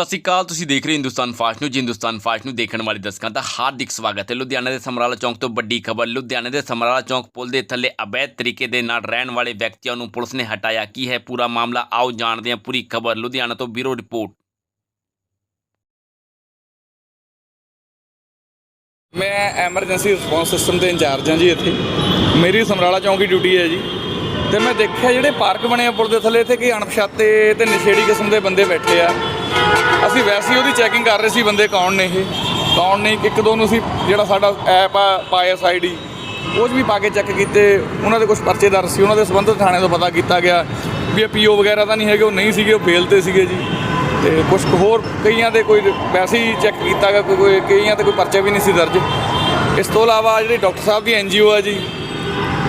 ਸਤਿ ਸ਼੍ਰੀ ਅਕਾਲ, ਤੁਸੀਂ ਦੇਖ ਰਹੇ ਹੋ Hindustan fast news. Hindustan fast ਨੂੰ ਦੇਖਣ ਵਾਲੇ ਦਰਸ਼ਕਾਂ ਦਾ ਹਾਰਦਿਕ ਸਵਾਗਤ ਹੈ। ਲੁਧਿਆਣਾ ਦੇ ਸਮਰਾਲਾ ਚੌਂਕ ਤੋਂ ਵੱਡੀ ਖਬਰ, ਲੁਧਿਆਣਾ ਦੇ ਸਮਰਾਲਾ ਚੌਂਕ ਪੁਲ ਦੇ ਥੱਲੇ ਅਵੈਧ ਤਰੀਕੇ ਦੇ ਨਾਲ ਰਹਿਣ ਵਾਲੇ ਵਿਅਕਤੀਆਂ ਨੂੰ ਪੁਲਿਸ ਨੇ ਹਟਾਇਆ। ਕੀ ਹੈ ਪੂਰਾ ਮਾਮਲਾ? ਆਓ ਜਾਣਦੇ ਹਾਂ ਪੂਰੀ ਖਬਰ। ਲੁਧਿਆਣਾ ਤੋਂ ਬਿਊਰੋ ਰਿਪੋਰਟ। ਮੈਂ ਐਮਰਜੈਂਸੀ ਰਿਸਪੌਂਸ ਸਿਸਟਮ ਦੇ ਇੰਚਾਰਜ ਹਾਂ ਜੀ ਇੱਥੇ। ਮੇਰੀ ਸਮਰਾਲਾ ਚੌਂਕ ਦੀ ਡਿਊਟੀ ਹੈ ਜੀ। ਤੇ ਮੈਂ ਦੇਖਿਆ ਜਿਹੜੇ ਪਾਰਕ ਬਣੇ ਆ ਪੁਲ ਦੇ ਥੱਲੇ, ਇੱਥੇ ਕੀ ਅਣਪਛਾਤੇ ਤੇ ਨਸ਼ੇੜੀ ਕਿਸਮ ਦੇ ਬੰਦੇ ਬੈਠੇ ਆ। ਅਸੀਂ ਵੈਸੇ ਹੀ ਉਹਦੀ ਚੈਕਿੰਗ ਕਰ ਰਹੇ ਸੀ ਬੰਦੇ ਕੌਣ ਨੇ ਇਹ, ਕੌਣ ਨੇ, ਇੱਕ ਦੋ ਨੂੰ ਅਸੀਂ ਜਿਹੜਾ ਸਾਡਾ ਐਪ ਆ ਪਾਇਸ ਆਈਡੀ ਉਹ 'ਚ ਵੀ ਪਾ ਕੇ ਚੈੱਕ ਕੀਤੇ, ਉਹਨਾਂ ਦੇ ਕੁਝ ਪਰਚੇ ਦਰਜ ਸੀ, ਉਹਨਾਂ ਦੇ ਸੰਬੰਧਿਤ ਥਾਣੇ ਤੋਂ ਪਤਾ ਕੀਤਾ ਗਿਆ ਵੀ ਇਹ ਪੀਓ ਵਗੈਰਾ ਤਾਂ ਨਹੀਂ ਹੈਗੇ, ਉਹ ਨਹੀਂ ਸੀਗੇ, ਉਹ ਬੇਲ ਤੇ ਸੀਗੇ ਜੀ। ਤੇ ਕੁਝ ਹੋਰ ਕਈਆਂ ਦੇ ਕੋਈ ਵੈਸੇ ਹੀ ਚੈੱਕ ਕੀਤਾ ਗਿਆ, ਕੋਈ ਕੋਈ ਕਈਆਂ ਤੇ ਕੋਈ ਪਰਚਾ ਵੀ ਨਹੀਂ ਸੀ ਦਰਜ। ਇਸ ਤੋਂ ਇਲਾਵਾ ਜਿਹੜੀ ਡਾਕਟਰ ਸਾਹਿਬ ਦੀ ਐਨਜੀਓ ਆ ਜੀ,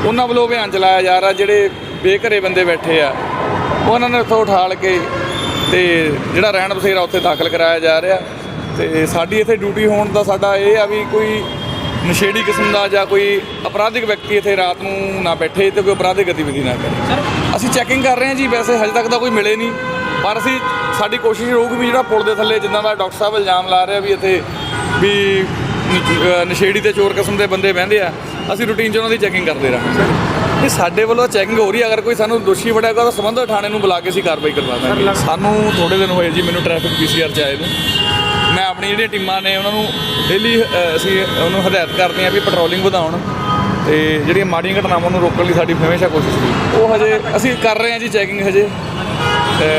ਉਹਨਾਂ ਵੱਲੋਂ ਅਭਿਆਨ ਚਲਾਇਆ ਜਾ ਰਿਹਾ, ਜਿਹੜੇ ਬੇਘਰੇ ਬੰਦੇ ਬੈਠੇ ਆ, ਉਹਨਾਂ ਨੇ ਉੱਥੋਂ ਉਠਾਲ ਕੇ ਤੇ ਜਿਹੜਾ ਰਹਿਣ ਬਸੇਰਾ ਉੱਥੇ ਦਾਖਲ ਕਰਾਇਆ ਜਾ ਰਿਹਾ ਤੇ ਸਾਡੀ ਇੱਥੇ ਡਿਊਟੀ ਹੋਣ ਦਾ ਸਾਡਾ ਇਹ ਆ ਵੀ ਕੋਈ ਨਸ਼ੇੜੀ ਕਿਸਮ ਦਾ ਜਾਂ ਕੋਈ ਅਪਰਾਧਿਕ ਵਿਅਕਤੀ ਇੱਥੇ ਰਾਤ ਨੂੰ ਨਾ ਬੈਠੇ ਤੇ ਕੋਈ ਅਪਰਾਧਿਕ ਗਤੀਵਿਧੀ ਨਾ ਕਰੇ। ਅਸੀਂ ਚੈਕਿੰਗ ਕਰ ਰਹੇ ਹਾਂ ਜੀ ਵੈਸੇ ਹਜੇ ਤੱਕ ਤਾਂ ਕੋਈ ਮਿਲੇ ਨਹੀਂ ਪਰ ਅਸੀਂ ਸਾਡੀ ਕੋਸ਼ਿਸ਼ ਰਹੂਗੀ ਵੀ ਜਿਹੜਾ ਪੁਲ ਦੇ ਥੱਲੇ ਜਿੱਦਾਂ ਦਾ ਡਾਕਟਰ ਸਾਹਿਬ ਇਲਜ਼ਾਮ ਲਾ ਰਿਹਾ ਵੀ ਇੱਥੇ ਵੀ ਨਸ਼ੇੜੀ ਤੇ ਚੋਰ ਕਿਸਮ ਦੇ ਬੰਦੇ ਬਹਿੰਦੇ ਆ ਅਸੀਂ ਰੂਟੀਨ 'ਚ ਉਹਨਾਂ ਦੀ ਚੈਕਿੰਗ ਕਰਦੇ ਰਹਾਂਗੇ। ਇਹ ਸਾਡੇ ਵੱਲੋਂ ਚੈਕਿੰਗ ਹੋ ਰਹੀ ਹੈ। ਅਗਰ ਕੋਈ ਸਾਨੂੰ ਦੋਸ਼ੀ ਫੜਿਆਗਾ ਤਾਂ ਸੰਬੰਧਿਤ ਥਾਣੇ ਨੂੰ ਬੁਲਾ ਕੇ ਅਸੀਂ ਕਾਰਵਾਈ ਕਰਵਾ ਦਾਂਗੇ। ਸਾਨੂੰ ਥੋੜੇ ਦਿਨ ਹੋਏ ਜੀ ਮੈਨੂੰ ਟ੍ਰੈਫਿਕ ਪੀਸੀਆਰ 'ਚ ਆਏ ਨੂੰ। ਮੈਂ ਆਪਣੀ ਜਿਹੜੀਆਂ ਟੀਮਾਂ ਨੇ ਉਹਨਾਂ ਨੂੰ ਡੇਲੀ ਅਸੀਂ ਉਹਨੂੰ ਹਦਾਇਤ ਕਰਦੇ ਹਾਂ ਵੀ ਪੈਟਰੋਲਿੰਗ ਵਧਾਉਣ ਤੇ ਜਿਹੜੀਆਂ ਮਾੜੀਆਂ ਘਟਨਾਵਾਂ ਨੂੰ ਰੋਕਣ ਲਈ ਸਾਡੀ ਹਮੇਸ਼ਾ ਕੋਸ਼ਿਸ਼ ਰਹੀ। ਉਹ ਹਜੇ ਅਸੀਂ ਕਰ ਰਹੇ ਹਾਂ ਜੀ ਚੈਕਿੰਗ ਹਜੇ। ਤੇ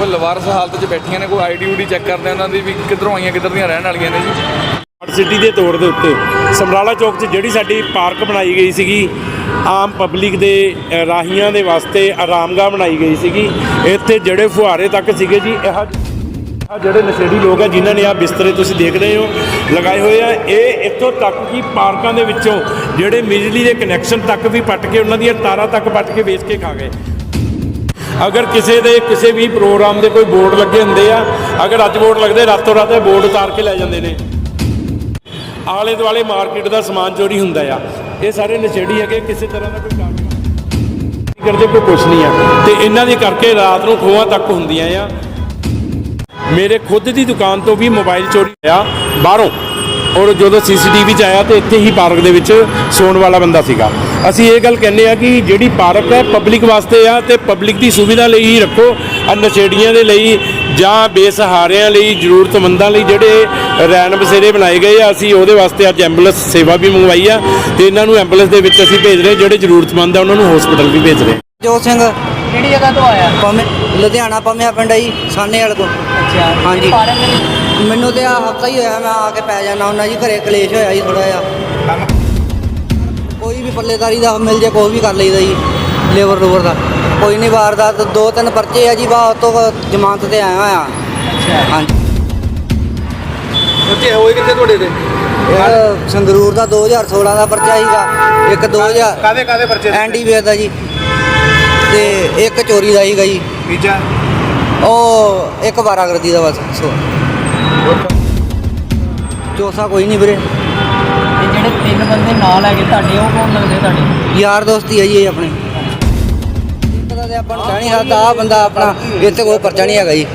ਉਹ ਲਵਾਰਸ ਹਾਲਤ 'ਚ ਬੈਠੀਆਂ ਨੇ ਕੋਈ ਆਈਡੀ ਊਡੀ ਚੈੱਕ ਕਰਦੇ ਉਹਨਾਂ ਦੀ ਵੀ ਕਿੱਧਰੋਂ ਆਈਆਂ ਕਿੱਧਰ ਦੀਆਂ ਰਹਿਣ ਵਾਲੀਆਂ ਨੇ ਜੀ। ਸਮਾਰਟ ਸਿਟੀ ਦੇ ਤੌਰ ਦੇ ਉੱਤੇ ਸਮਰਾਲਾ ਚੌਕ 'ਚ ਜਿਹੜੀ ਸਾਡੀ ਪਾਰਕ ਬਣਾਈ ਗਈ ਸੀਗੀ ਆਮ ਪਬਲਿਕ ਦੇ ਰਾਹੀਆਂ ਦੇ ਵਾਸਤੇ ਆਰਾਮਗਾਹ ਬਣਾਈ ਗਈ ਸੀਗੀ। ਇੱਥੇ ਜਿਹੜੇ ਫੁਹਾਰੇ ਤੱਕ ਸੀਗੇ ਜੀ, ਇਹ ਜਿਹੜੇ ਨਸ਼ੇੜੀ ਲੋਕ ਆ, ਜਿਨ੍ਹਾਂ ਨੇ ਆ ਬਿਸਤਰੇ ਤੁਸੀਂ ਦੇਖ ਰਹੇ ਹੋ, ਲਗਾਏ ਹੋਏ ਆ। ਇਹ ਇੱਥੋਂ ਤੱਕ ਕਿ ਪਾਰਕਾਂ ਦੇ ਵਿੱਚੋਂ ਜਿਹੜੇ ਬਿਜਲੀ ਦੇ ਕਨੈਕਸ਼ਨ ਤੱਕ ਵੀ ਪੱਟ ਕੇ, ਉਹਨਾਂ ਦੀਆਂ ਤਾਰਾਂ ਤੱਕ ਪੱਟ ਕੇ ਵੇਚ ਕੇ ਖਾ ਗਏ। ਅਗਰ ਕਿਸੇ ਦੇ, ਕਿਸੇ ਵੀ ਪ੍ਰੋਗਰਾਮ ਦੇ ਕੋਈ ਬੋਰਡ ਲੱਗੇ ਹੁੰਦੇ ਆ, ਅਗਰ ਅੱਜ ਬੋਰਡ ਲੱਗਦੇ, ਰਾਤੋਂ ਰਾਤ ਇਹ ਬੋਰਡ ਉਤਾਰ ਕੇ ਲੈ ਜਾਂਦੇ ਨੇ। ਆਲੇ ਦੁਆਲੇ ਮਾਰਕੀਟ ਦਾ ਸਮਾਨ ਚੋਰੀ ਹੁੰਦਾ ਆ। ਇਹ ਸਾਰੇ ਨਸ਼ੇੜੀ ਹੈਗੇ, ਕਿਸੇ ਤਰ੍ਹਾਂ ਦਾ ਕੋਈ ਕੰਮ ਨਹੀਂ। ਕਰਦੇ ਕੋਈ ਕੁਛ ਨਹੀਂ ਆ। ਤੇ ਇਹਨਾਂ ਦੇ ਕਰਕੇ ਰਾਤ ਨੂੰ ਖੋਹਾਂ ਤੱਕ ਹੁੰਦੀਆਂ ਆ। ਮੇਰੇ ਖੁਦ ਦੀ ਦੁਕਾਨ ਤੋਂ ਵੀ ਮੋਬਾਈਲ ਚੋਰੀ ਹੋਇਆ ਬਾਹਰੋਂ। ਔਰ ਜਦੋਂ ਸੀਸੀਟੀਵੀ 'ਚ ਆਇਆ ਤੇ ਇੱਥੇ ਹੀ ਪਾਰਕ ਦੇ ਵਿੱਚ ਸੌਣ ਵਾਲਾ ਬੰਦਾ ਸੀਗਾ। ਅਸੀਂ ਇਹ ਗੱਲ ਕਹਿੰਦੇ ਆ ਕਿ ਜਿਹੜੀ ਪਾਰਕ ਹੈ ਪਬਲਿਕ ਵਾਸਤੇ ਆ ਤੇ ਪਬਲਿਕ ਦੀ ਸੁਵਿਧਾ ਲਈ ਹੀ ਰੱਖੋ। ਆ ਨਸ਼ੇੜੀਆਂ ਦੇ ਲਈ ਜਾਂ ਬੇਸਹਾਰਿਆਂ ਲਈ ਜ਼ਰੂਰਤਮੰਦਾਂ ਲਈ ਜਿਹੜੇ ਰੈਨ ਬਸੇਰੇ ਬਣਾਏ ਗਏ ਆ ਅਸੀਂ ਉਹਦੇ ਵਾਸਤੇ ਅੱਜ ਐਂਬੂਲੈਂਸ ਸੇਵਾ ਵੀ ਮੰਗਵਾਈ ਆ ਤੇ ਇਹਨਾਂ ਨੂੰ ਐਂਬੂਲੈਂਸ ਦੇ ਵਿੱਚ ਅਸੀਂ ਭੇਜ ਰਹੇ ਜਿਹੜੇ ਜ਼ਰੂਰਤਮੰਦ ਆ ਉਹਨਾਂ ਨੂੰ ਹਸਪੀਟਲ ਵੀ ਭੇਜ ਰਹੇ ਜੋਤ ਸਿੰਘ। ਕਿਹੜੀ ਜਗ੍ਹਾ ਤੋਂ ਆਇਆ? ਪਮੇ ਲੁਧਿਆਣਾ ਪਮਿਆ ਪਿੰਡ ਆ ਜੀ ਸਾਨੇ ਵਾਲੇ ਤੋਂ। ਅੱਛਾ ਹਾਂਜੀ। ਮੈਨੂੰ ਤੇ ਆ ਹਫਤਾ ਹੀ ਹੋਇਆ ਮੈਂ ਆ ਕੇ ਪੈ ਜਾਣਾ ਉਹਨਾਂ ਜੀ ਘਰੇ ਕਲੇਸ਼ ਹੋਇਆ ਜੀ ਥੋੜਾ ਜਿਹਾ। ਕੋਈ ਵੀ ਪੱਲੇਦਾਰੀ ਦਾ ਮਿਲ ਜੇ ਕੋਈ ਵੀ ਕਰ ਲਈਦਾ ਜੀ ਲੇਬਰ ਲੂਬਰ ਦਾ। ਕੋਈ ਨਹੀਂ ਵਾਰਦਾਤ ਦੋ ਤਿੰਨ ਪਰਚੇ ਆ ਜੀ ਬਾ ਉਹ ਤੋਂ ਜ਼ਮਾਨਤ ਤੇ ਆਇਆ ਹੋਇਆ। ਹਾਂਜੀ। ਬੱਚੇ ਹੋਏ ਕਿੱਥੇ ਤੁਹਾਡੇ ਤੇ? ਇਹ ਸੰਗਰੂਰ ਦਾ 2016 ਦਾ ਪਰਚਾ ਸੀਗਾ ਇੱਕ 2000 ਕਾਦੇ ਕਾਦੇ ਪਰਚੇ ਐਂਡੀ ਵੇਅਰ ਦਾ ਜੀ। ਤੇ ਇੱਕ ਚੋਰੀ ਦਾ ਸੀਗਾ ਜੀ। ਤੀਜਾ ਉਹ ਇੱਕ ਵਾਰਾਗਰਦੀ ਦਾ ਬਸ ਸੋ ਚੌਥਾ ਕੋਈ ਨਹੀਂ ਵੀਰੇ। ਤੇ ਜਿਹੜੇ ਤਿੰਨ ਬੰਦੇ ਨਾਲ ਹੈਗੇ ਤੁਹਾਡੇ ਉਹ ਕੌਣ ਲੱਗਦੇ ਤੁਹਾਡੇ? ਯਾਰ ਦੋਸਤੀ ਹੈ ਜੀ ਇਹ ਆਪਣੇ। ਪਤਾ ਤੇ ਆਪਾਂ ਨੂੰ ਕਹਿ ਨਹੀਂ ਸਕਦਾ ਆ ਬੰਦਾ ਆਪਣਾ ਇੱਥੇ ਕੋਈ ਪਰਚਾ ਨਹੀਂ ਹੈਗਾ ਜੀ।